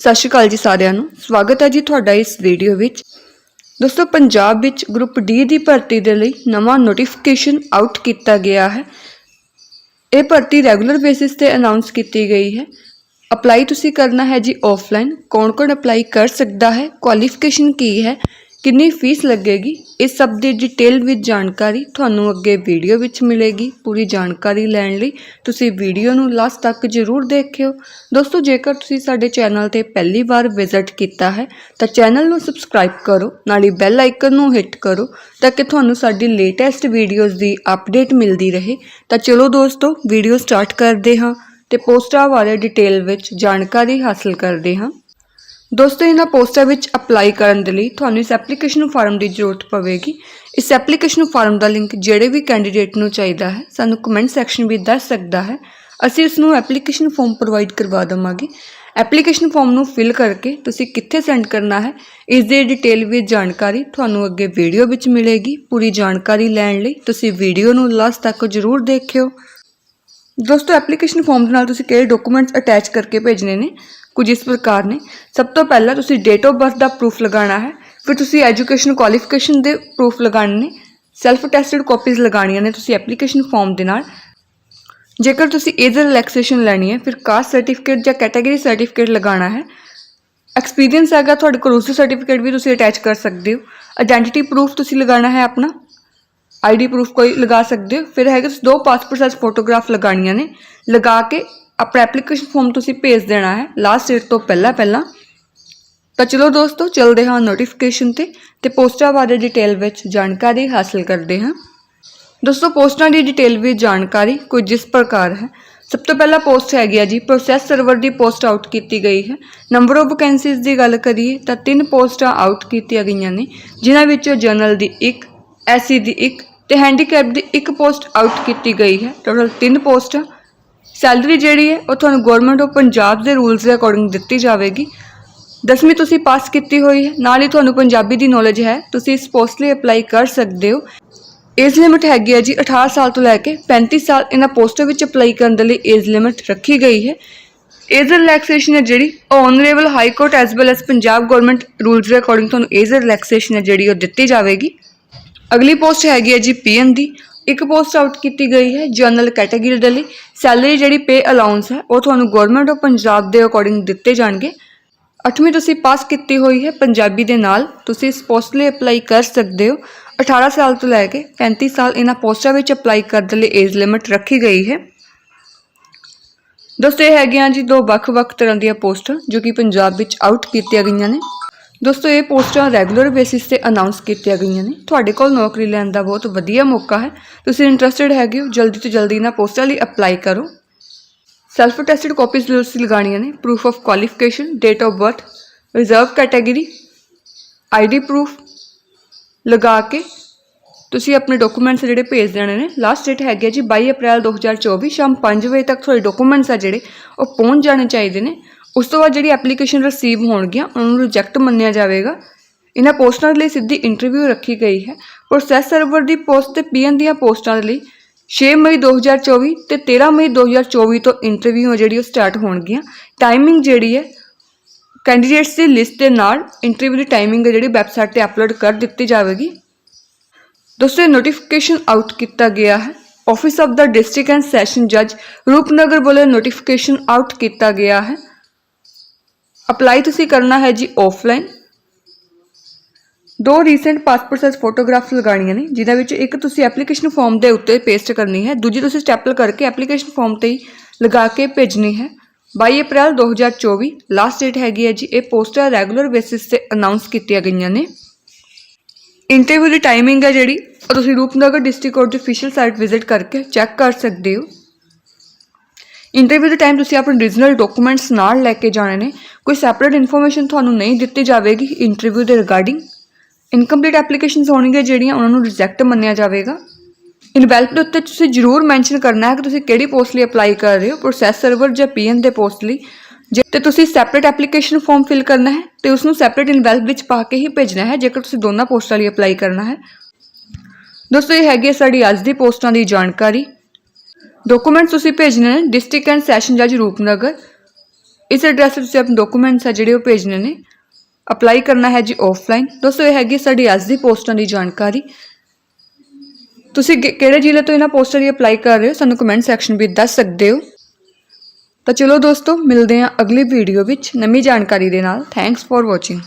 ਸਤਿ ਸ਼੍ਰੀ ਅਕਾਲ ਜੀ ਸਾਰਿਆਂ ਨੂੰ। ਸਵਾਗਤ ਹੈ ਜੀ ਤੁਹਾਡਾ ਇਸ ਵੀਡੀਓ ਵਿੱਚ। ਦੋਸਤੋ, ਪੰਜਾਬ ਵਿੱਚ ਗਰੁੱਪ ਡੀ ਦੀ ਭਰਤੀ ਦੇ ਲਈ ਨਵਾਂ ਨੋਟੀਫਿਕੇਸ਼ਨ ਆਊਟ ਕੀਤਾ ਗਿਆ ਹੈ। ਇਹ ਭਰਤੀ ਰੈਗੂਲਰ ਬੇਸਿਸ ਤੇ ਅਨਾਉਂਸ ਕੀਤੀ ਗਈ ਹੈ। ਅਪਲਾਈ ਤੁਸੀਂ ਕਰਨਾ ਹੈ ਜੀ ਆਫਲਾਈਨ ਕੌਣ-ਕੌਣ ਅਪਲਾਈ ਕਰ ਸਕਦਾ ਹੈ? ਕੁਆਲੀਫਿਕੇਸ਼ਨ ਕੀ ਹੈ? ਕਿੰਨੀ ਫੀਸ ਲੱਗੇਗੀ? ਇਸ ਸਭ ਦੀ ਡਿਟੇਲ ਵਿੱਚ ਜਾਣਕਾਰੀ ਤੁਹਾਨੂੰ ਅੱਗੇ ਵੀਡੀਓ ਵਿੱਚ ਮਿਲੇਗੀ। ਪੂਰੀ ਜਾਣਕਾਰੀ ਲੈਣ ਲਈ ਤੁਸੀਂ ਵੀਡੀਓ ਨੂੰ ਲਾਸਟ ਤੱਕ ਜ਼ਰੂਰ ਦੇਖਿਓ। ਦੋਸਤੋ, ਜੇਕਰ ਤੁਸੀਂ ਸਾਡੇ ਚੈਨਲ ਤੇ ਪਹਿਲੀ ਵਾਰ ਵਿਜ਼ਿਟ ਕੀਤਾ ਹੈ, ਤਾਂ ਚੈਨਲ ਨੂੰ ਸਬਸਕ੍ਰਾਈਬ ਕਰੋ, ਨਾਲ ਹੀ ਬੈਲ ਆਈਕਨ ਨੂੰ ਹਿੱਟ ਕਰੋ, ਤਾਂ ਕਿ ਤੁਹਾਨੂੰ ਸਾਡੀ ਲੇਟੈਸਟ ਵੀਡੀਓਜ਼ ਦੀ ਅਪਡੇਟ ਮਿਲਦੀ ਰਹੇ। ਤਾਂ ਚਲੋ ਦੋਸਤੋ ਵੀਡੀਓ ਸਟਾਰਟ ਕਰਦੇ ਹਾਂ ਤੇ ਪੋਸਟਾਂ ਬਾਰੇ ਡਿਟੇਲ ਵਿੱਚ ਜਾਣਕਾਰੀ ਹਾਸਲ ਕਰਦੇ ਹਾਂ। ਦੋਸਤੋ, ਇਹਨਾਂ ਪੋਸਟਾਂ ਵਿੱਚ ਅਪਲਾਈ ਕਰਨ ਦੇ ਲਈ ਤੁਹਾਨੂੰ ਇਸ ਐਪਲੀਕੇਸ਼ਨ ਫਾਰਮ ਦੀ ਜ਼ਰੂਰਤ ਪਵੇਗੀ। ਇਸ ਐਪਲੀਕੇਸ਼ਨ ਫਾਰਮ ਦਾ ਲਿੰਕ ਜਿਹੜੇ ਵੀ ਕੈਂਡੀਡੇਟ ਨੂੰ ਚਾਹੀਦਾ ਹੈ, ਸਾਨੂੰ ਕਮੈਂਟ ਸੈਕਸ਼ਨ ਵਿੱਚ ਦੱਸ ਸਕਦਾ ਹੈ। ਅਸੀਂ ਇਸ ਨੂੰ ਐਪਲੀਕੇਸ਼ਨ ਫਾਰਮ ਪ੍ਰੋਵਾਈਡ ਕਰਵਾ ਦੇਵਾਂਗੇ। ਐਪਲੀਕੇਸ਼ਨ ਫਾਰਮ ਨੂੰ ਫਿਲ ਕਰਕੇ ਤੁਸੀਂ ਕਿੱਥੇ ਸੈਂਡ ਕਰਨਾ ਹੈ, ਇਸ ਦੀ ਡਿਟੇਲ ਵਿੱਚ ਜਾਣਕਾਰੀ ਤੁਹਾਨੂੰ ਅੱਗੇ ਵੀਡੀਓ ਵਿੱਚ ਮਿਲੇਗੀ। ਪੂਰੀ ਜਾਣਕਾਰੀ ਲੈਣ ਲਈ ਤੁਸੀਂ ਵੀਡੀਓ ਨੂੰ ਲਾਸਟ ਤੱਕ ਜ਼ਰੂਰ ਦੇਖਿਓ। ਦੋਸਤੋ ਐਪਲੀਕੇਸ਼ਨ ਫਾਰਮ ਦੇ ਨਾਲ ਤੁਸੀਂ ਕਿਹੜੇ ਡਾਕੂਮੈਂਟਸ ਅਟੈਚ ਕਰਕੇ ਭੇਜਣੇ ਨੇ? ਕੁਝ ਇਸ ਪ੍ਰਕਾਰ ਨੇ। ਸਭ ਤੋਂ ਪਹਿਲਾਂ ਤੁਸੀਂ ਡੇਟ ਆਫ ਬਰਥ ਦਾ ਪ੍ਰੂਫ ਲਗਾਉਣਾ ਹੈ, ਫਿਰ ਤੁਸੀਂ ਐਜੂਕੇਸ਼ਨ ਕੁਆਲੀਫਿਕੇਸ਼ਨ ਦੇ ਪ੍ਰੂਫ ਲਗਾਉਣੇ ਨੇ ਸੈਲਫ ਅਟੈਸਟਡ ਕਾਪੀਜ਼ ਲਗਾਉਣੀਆਂ ਨੇ ਤੁਸੀਂ ਐਪਲੀਕੇਸ਼ਨ ਫਾਰਮ ਦੇ ਨਾਲ। ਜੇਕਰ ਤੁਸੀਂ ਏਜ ਰਿਲੈਕਸੇਸ਼ਨ ਲੈਣੀ ਹੈ, ਫਿਰ ਕਾਸਟ ਸਰਟੀਫਿਕੇਟ ਜਾਂ ਕੈਟਾਗਰੀ ਸਰਟੀਫਿਕੇਟ ਲਗਾਉਣਾ ਹੈ। ਐਕਸਪੀਰੀਅੰਸ ਹੈਗਾ ਤੁਹਾਡੇ ਕੋਲ, ਉਸ ਸਰਟੀਫਿਕੇਟ ਵੀ ਤੁਸੀਂ ਅਟੈਚ ਕਰ ਸਕਦੇ ਹੋ। ਆਇਡੈਂਟੀਟੀ ਪ੍ਰੂਫ ਤੁਸੀਂ ਲਗਾਉਣਾ ਹੈ ਆਪਣਾ। ਆਈਡੀ ਪ੍ਰੂਫ ਕੋਈ ਲਗਾ ਸਕਦੇ ਹੋ। ਫਿਰ ਹੈਗਾ ਤੁਸੀਂ ਦੋ ਪਾਸਪੋਰਟ ਸਾਈਜ਼ ਫੋਟੋਗ੍ਰਾਫ ਲਗਾਉਣੀਆਂ ਨੇ। ਲਗਾ ਕੇ ਆਪਣਾ ਐਪਲੀਕੇਸ਼ਨ ਫਾਰਮ ਤੁਸੀਂ ਭੇਜ ਦੇਣਾ ਹੈ ਲਾਸਟ ਡੇਟ ਤੋਂ ਪਹਿਲਾਂ ਪਹਿਲਾਂ। ਤਾਂ ਚਲੋ ਦੋਸਤੋ, ਚੱਲਦੇ ਹਾਂ ਨੋਟੀਫਿਕੇਸ਼ਨ ਤੇ ਤੇ ਪੋਸਟਾਂ ਬਾਰੇ ਡਿਟੇਲ ਵਿੱਚ ਜਾਣਕਾਰੀ ਹਾਸਲ ਕਰਦੇ ਹਾਂ। ਦੋਸਤੋ, ਪੋਸਟਾਂ ਦੀ ਡਿਟੇਲ ਵਿੱਚ ਜਾਣਕਾਰੀ ਕੁਝ ਇਸ ਪ੍ਰਕਾਰ ਹੈ। ਸਭ ਤੋਂ ਪਹਿਲਾਂ ਪੋਸਟ ਹੈਗੀ ਆ ਜੀ ਪ੍ਰੋਸੈਸ ਸਰਵਰ ਦੀ ਪੋਸਟ ਆਊਟ ਕੀਤੀ ਗਈ ਹੈ। ਨੰਬਰ ਆਫ ਵੈਕੈਂਸੀਜ਼ ਦੀ ਗੱਲ ਕਰੀਏ ਤਾਂ ਤਿੰਨ ਪੋਸਟਾਂ ਆਊਟ ਕੀਤੀਆਂ ਗਈਆਂ ਨੇ, ਜਿਨ੍ਹਾਂ ਵਿੱਚੋਂ ਜਨਰਲ ਦੀ ਇੱਕ ਐਸਸੀ ਦੀ ਇੱਕ ਤੇ ਹੈਂਡੀਕੈਪ ਦੀ ਇੱਕ ਪੋਸਟ ਆਊਟ ਕੀਤੀ ਗਈ ਹੈ। ਟੋਟਲ ਤਿੰਨ ਪੋਸਟਾਂ ਸੈਲਰੀ ਜਿਹੜੀ ਹੈ, ਉਹ ਤੁਹਾਨੂੰ ਗਵਰਨਮੈਂਟ ਆਫ ਪੰਜਾਬ ਦੇ ਰੂਲਸ ਦੇ ਅਕੋਰਡਿੰਗ ਦਿੱਤੀ ਜਾਵੇਗੀ। ਦਸਵੀਂ ਤੁਸੀਂ ਪਾਸ ਕੀਤੀ ਹੋਈ ਹੈ, ਨਾਲ ਹੀ ਤੁਹਾਨੂੰ ਪੰਜਾਬੀ ਦੀ ਨੌਲੇਜ ਹੈ, ਤੁਸੀਂ ਇਸ ਪੋਸਟ ਲਈ ਅਪਲਾਈ ਕਰ ਸਕਦੇ ਹੋ। ਏਜ ਲਿਮਿਟ ਹੈਗੀ ਹੈ ਜੀ 18 ਸਾਲ ਤੋਂ ਲੈ ਕੇ 35 ਸਾਲ, ਇਹਨਾਂ ਪੋਸਟਾਂ ਵਿੱਚ ਅਪਲਾਈ ਕਰਨ ਦੇ ਲਈ ਏਜ ਲਿਮਿਟ ਰੱਖੀ ਗਈ ਹੈ। ਏਜ ਰਿਲੈਕਸੇਸ਼ਨ ਹੈ ਜਿਹੜੀ, ਉਹ honourable high court as well as Punjab government rules ਦੇ ਅਕੋਰਡਿੰਗ ਤੁਹਾਨੂੰ ਏਜ ਰਿਲੈਕਸੇਸ਼ਨ ਹੈ ਜਿਹੜੀ ਉਹ ਦਿੱਤੀ ਜਾਵੇਗੀ। ਅਗਲੀ ਪੋਸਟ ਹੈਗੀ ਹੈ ਜੀ ਪੀਐਨ ਦੀ। ਇੱਕ ਪੋਸਟ ਆਊਟ ਕੀਤੀ ਗਈ ਹੈ ਜਨਰਲ ਕੈਟਾਗਰੀ ਦੇ ਲਈ। ਸੈਲਰੀ ਜਿਹੜੀ ਪੇ ਅਲਾਉਂਸ ਹੈ, ਉਹ ਤੁਹਾਨੂੰ ਗਵਰਨਮੈਂਟ ਆਫ ਪੰਜਾਬ ਦੇ ਅਕੋਰਡਿੰਗ ਦਿੱਤੇ ਜਾਣਗੇ। ਅੱਠਵੀਂ ਤੁਸੀਂ ਪਾਸ ਕੀਤੀ ਹੋਈ ਹੈ ਪੰਜਾਬੀ ਦੇ ਨਾਲ। ਤੁਸੀਂ ਇਸ ਪੋਸਟ ਲਈ ਅਪਲਾਈ ਕਰ ਸਕਦੇ ਹੋ। 18 ਸਾਲ ਤੋਂ ਲੈ ਕੇ 35 ਸਾਲ ਇਹਨਾਂ ਪੋਸਟਾਂ ਵਿੱਚ ਅਪਲਾਈ ਕਰਨ ਦੇ ਲਈ ਏਜ ਲਿਮਿਟ ਰੱਖੀ ਗਈ ਹੈ। ਦੋਸਤੋ, ਇਹ ਹੈਗੀਆਂ ਜੀ ਦੋ ਵੱਖ-ਵੱਖ ਤਰ੍ਹਾਂ ਦੀਆਂ ਪੋਸਟਾਂ ਜੋ ਕਿ ਪੰਜਾਬ ਵਿੱਚ ਆਊਟ ਕੀਤੀਆਂ ਗਈਆਂ ਨੇ। ਦੋਸਤੋ, ਇਹ ਪੋਸਟਾਂ ਰੈਗੂਲਰ ਬੇਸਿਸ ਤੇ ਅਨਾਉਂਸ ਕੀਤੀਆਂ ਗਈਆਂ ਨੇ। ਤੁਹਾਡੇ ਕੋਲ ਨੌਕਰੀ ਲੈਣ ਦਾ ਬਹੁਤ ਵਧੀਆ ਮੌਕਾ ਹੈ। ਤੁਸੀਂ ਇੰਟਰਸਟਿਡ ਹੈਗੇ ਹੋ, ਜਲਦੀ ਤੋਂ ਜਲਦੀ ਇਹਨਾਂ ਪੋਸਟਾਂ ਲਈ ਅਪਲਾਈ ਕਰੋ। ਸੈਲਫ ਟੈਸਟਡ ਕਾਪੀਜ਼ ਤੁਸੀਂ ਲਗਾਉਣੀਆਂ ਨੇ proof of qualification date of birth reserve category ID proof ਲਗਾ ਕੇ ਤੁਸੀਂ ਆਪਣੇ ਡਾਕੂਮੈਂਟਸ ਜਿਹੜੇ ਭੇਜ ਦੇਣੇ ਨੇ। ਲਾਸਟ ਡੇਟ ਹੈਗੀ ਹੈ ਜੀ 22 ਅਪ੍ਰੈਲ 2024 ਸ਼ਾਮ 5 ਵਜੇ ਤੱਕ ਤੁਹਾਡੇ ਡਾਕੂਮੈਂਟਸ ਆ ਜਿਹੜੇ, ਉਹ ਪਹੁੰਚ ਜਾਣੇ ਚਾਹੀਦੇ ਨੇ। ਉਸ ਤੋਂ ਬਾਅਦ ਜਿਹੜੀ ਐਪਲੀਕੇਸ਼ਨ ਰਿਸੀਵ ਹੋਣਗੀਆਂ, ਉਹਨਾਂ ਨੂੰ ਰਿਜੈਕਟ ਮੰਨਿਆ ਜਾਵੇਗਾ। ਇਹਨਾਂ ਪੋਸਟਾਂ ਦੇ ਲਈ ਸਿੱਧੀ ਇੰਟਰਵਿਊ ਰੱਖੀ ਗਈ ਹੈ। ਪ੍ਰੋਸੈਸ ਸਰਵਰ ਦੀ ਪੋਸਟ ਤੇ ਪੀਐਨ ਦੀਆਂ ਪੋਸਟਾਂ ਦੇ ਲਈ 6 ਮਈ 2024 ਤੇ 13 ਮਈ 2024 ਤੋਂ ਇੰਟਰਵਿਊ ਜਿਹੜੀ ਉਹ ਸਟਾਰਟ ਹੋਣਗੀਆਂ। ਟਾਈਮਿੰਗ ਜਿਹੜੀ ਹੈ ਕੈਂਡੀਡੇਟਸ ਦੀ ਲਿਸਟ ਦੇ ਨਾਲ ਇੰਟਰਵਿਊ ਦੀ ਟਾਈਮਿੰਗ ਹੈ ਜਿਹੜੀ ਵੈਬਸਾਈਟ ਤੇ ਅਪਲੋਡ ਕਰ ਦਿੱਤੀ ਜਾਵੇਗੀ। ਦੋਸਤੋ ਨੋਟੀਫਿਕੇਸ਼ਨ ਆਊਟ ਕੀਤਾ ਗਿਆ ਹੈ। ਆਫਿਸ ਆਫ ਦਾ ਡਿਸਟ੍ਰਿਕਟ ਐਂਡ ਸੈਸ਼ਨ ਜੱਜ ਰੂਪਨਗਰ ਵੱਲੋਂ ਨੋਟੀਫਿਕੇਸ਼ਨ ਆਊਟ ਕੀਤਾ ਗਿਆ ਹੈ। ਅਪਲਾਈ ਤੁਸੀਂ ਕਰਨਾ ਹੈ ਜੀ ਆਫਲਾਈਨ ਦੋ ਰੀਸੈਂਟ ਪਾਸਪੋਰਟ ਸਾਈਜ਼ ਫੋਟੋਗ੍ਰਾਫਸ ਲਗਾਉਣੀਆਂ ਨੇ ਜਿਨ੍ਹਾਂ ਵਿੱਚ ਇੱਕ ਤੁਸੀਂ ਐਪਲੀਕੇਸ਼ਨ ਫਾਰਮ ਦੇ ਉੱਤੇ ਪੇਸਟ ਕਰਨੀ ਹੈ, ਦੂਜੀ ਤੁਸੀਂ ਸਟੈਪਲ ਕਰਕੇ ਐਪਲੀਕੇਸ਼ਨ ਫਾਰਮ ਤੇ ਹੀ ਲਗਾ ਕੇ ਭੇਜਣੀ ਹੈ। 22 ਅਪ੍ਰੈਲ 2024 ਲਾਸਟ ਡੇਟ ਹੈਗੀ ਹੈ ਜੀ, ਇਹ ਪੋਸਟਾਂ ਰੈਗੂਲਰ ਬੇਸਿਸ ਤੇ ਅਨਾਉਂਸ ਕੀਤੀਆਂ ਗਈਆਂ ਨੇ। ਇੰਟਰਵਿਊ ਦੀ ਟਾਈਮਿੰਗ ਹੈ ਜਿਹੜੀ, ਉਹ ਤੁਸੀਂ ਰੂਪਨਗਰ ਡਿਸਟ੍ਰਿਕਟ ਕੋਰਟ ਦੀ ਅਫੀਸ਼ੀਅਲ ਸਾਈਟ ਵਿਜ਼ਿਟ ਕਰਕੇ ਚੈੱਕ ਕਰ ਸਕਦੇ ਹੋ। ਇੰਟਰਵਿਊ ਦੇ ਟਾਈਮ ਤੁਸੀਂ ਆਪਣੇ ਰੀਜਨਲ ਡਾਕੂਮੈਂਟਸ ਨਾਲ ਲੈ ਕੇ ਜਾਣੇ ਨੇ। ਕੋਈ ਸੈਪਰੇਟ ਇਨਫੋਰਮੇਸ਼ਨ ਤੁਹਾਨੂੰ ਨਹੀਂ ਦਿੱਤੀ ਜਾਵੇਗੀ ਇੰਟਰਵਿਊ ਦੇ ਰਿਗਾਰਡਿੰਗ ਇਨਕੰਪਲੀਟ ਐਪਲੀਕੇਸ਼ਨਸ ਹੋਣਗੀਆਂ ਜਿਹੜੀਆਂ ਉਹਨਾਂ ਨੂੰ ਰਿਜੈਕਟ ਮੰਨਿਆ ਜਾਵੇਗਾ। ਇਨਵੈਲਪ ਦੇ ਉੱਤੇ ਤੁਸੀਂ ਜ਼ਰੂਰ ਮੈਂਸ਼ਨ ਕਰਨਾ ਹੈ ਕਿ ਤੁਸੀਂ ਕਿਹੜੀ ਪੋਸਟ ਲਈ ਅਪਲਾਈ ਕਰ ਰਹੇ ਹੋ ਪ੍ਰੋਸੈਸ ਸਰਵਰ ਜਾਂ ਪੀਐਨ ਦੇ ਪੋਸਟ ਲਈ। ਜੇ ਤੇ ਤੁਸੀਂ ਸੈਪਰੇਟ ਐਪਲੀਕੇਸ਼ਨ ਫਾਰਮ ਫਿਲ ਕਰਨਾ ਹੈ ਤੇ ਉਸ ਨੂੰ ਸੈਪਰੇਟ ਇਨਵੈਲਪ ਵਿੱਚ ਪਾ ਕੇ ਹੀ ਭੇਜਣਾ ਹੈ, ਜੇਕਰ ਤੁਸੀਂ ਦੋਨਾਂ ਪੋਸਟਾਂ ਲਈ ਅਪਲਾਈ ਕਰਨਾ ਹੈ। ਦੋਸਤੋ, ਇਹ ਹੈਗੀ ਹੈ ਸਾਡੀ ਅੱਜ ਦੀ ਪੋਸਟਾਂ ਦੀ ਜਾਣਕਾਰੀ। ਡਾਕੂਮੈਂਟਸ ਤੁਸੀਂ ਭੇਜਣੇ ਨੇ ਡਿਸਟ੍ਰਿਕਟ ਐਂਡ ਸੈਸ਼ਨ ਜੱਜ ਰੂਪਨਗਰ। ਇਸ ਐਡਰੈਸ ਤੇ ਤੁਸੀਂ ਆਪਣੇ ਡਾਕੂਮੈਂਟਸ ਹੈ ਜਿਹੜੇ ਉਹ ਭੇਜਣੇ ਨੇ। ਅਪਲਾਈ ਕਰਨਾ ਹੈ ਜੀ ਆਫਲਾਈਨ ਦੋਸਤੋ ਇਹ ਹੈਗੀ ਸਾਡੀ ਅੱਜ ਦੀ ਪੋਸਟਾਂ ਦੀ ਜਾਣਕਾਰੀ। ਤੁਸੀਂ ਕਿ- ਕਿਹੜੇ ਜ਼ਿਲ੍ਹੇ ਤੋਂ ਇਹਨਾਂ ਪੋਸਟਾਂ ਦੀ ਅਪਲਾਈ ਕਰ ਰਹੇ ਹੋ? ਸਾਨੂੰ ਕਮੈਂਟ ਸੈਕਸ਼ਨ ਵਿੱਚ ਦੱਸ ਸਕਦੇ ਹੋ। ਤਾਂ ਚਲੋ ਦੋਸਤੋ, ਮਿਲਦੇ ਹਾਂ ਅਗਲੀ ਵੀਡੀਓ ਵਿੱਚ ਨਵੀਂ ਜਾਣਕਾਰੀ ਦੇ ਨਾਲ। Thanks for watching